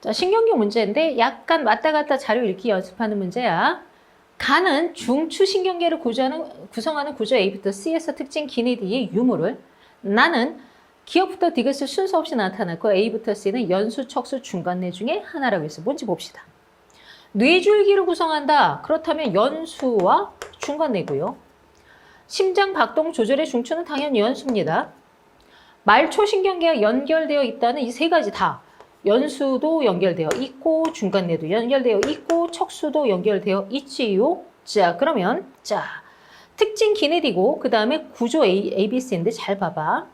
자, 신경계 문제인데 약간 왔다 갔다 자료 읽기 연습하는 문제야. 간은 중추 신경계를 구조하는, 구성하는 구조 A부터 C에서 특징 기내디의 유무를 나는 기억부터 디귿을 순서 없이 나타났고 A부터 C는 연수, 척수, 중간내 중에 하나라고 해서 뭔지 봅시다. 뇌줄기를 구성한다. 그렇다면 연수와 중간내고요. 심장 박동 조절의 중추는 당연히 연수입니다. 말초 신경계가 연결되어 있다는 이 세 가지 다 연수도 연결되어 있고 중간내도 연결되어 있고 척수도 연결되어 있지요. 자 그러면 자 특징 기내디고 그 다음에 구조 A, ABC인데 잘 봐봐.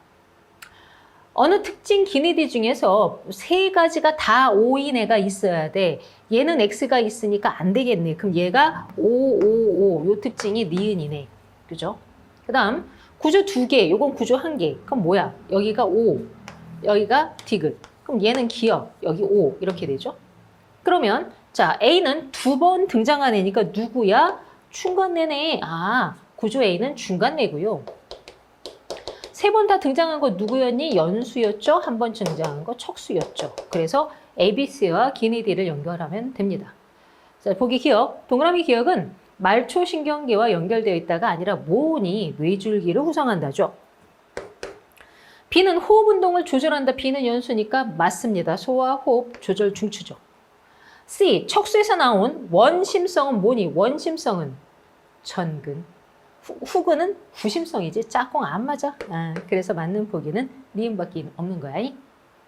어느 특징 기내디 중에서 세 가지가 다 O인 애가 있어야 돼. 얘는 X가 있으니까 안 되겠네. 그럼 얘가 O, O, O. 요 특징이 니은이네. 그죠? 그 다음 구조 두 개, 요건 구조 한 개. 그럼 뭐야? 여기가 O, 여기가 디귿. 그럼 얘는 기억, 여기 O 이렇게 되죠? 그러면 자 A는 두 번 등장한 애니까 누구야? 중간내네. 아 구조 A는 중간내고요. 세 번 다 등장한 거 누구였니? 연수였죠. 한 번 등장한 거 척수였죠. 그래서 ABC와 기니디를 연결하면 됩니다. 자, 보기 기억. 동그라미 기억은 말초신경계와 연결되어 있다가 아니라 모니 뇌줄기를 구성한다죠. B는 호흡 운동을 조절한다. B는 연수니까 맞습니다. 소화 호흡 조절 중추죠. C 척수에서 나온 원심성은 뭐니? 원심성은 천근. 후, 후근은 구심성이지 짝꿍 안 맞아. 아, 그래서 맞는 보기는 니은밖에 없는 거야. 이.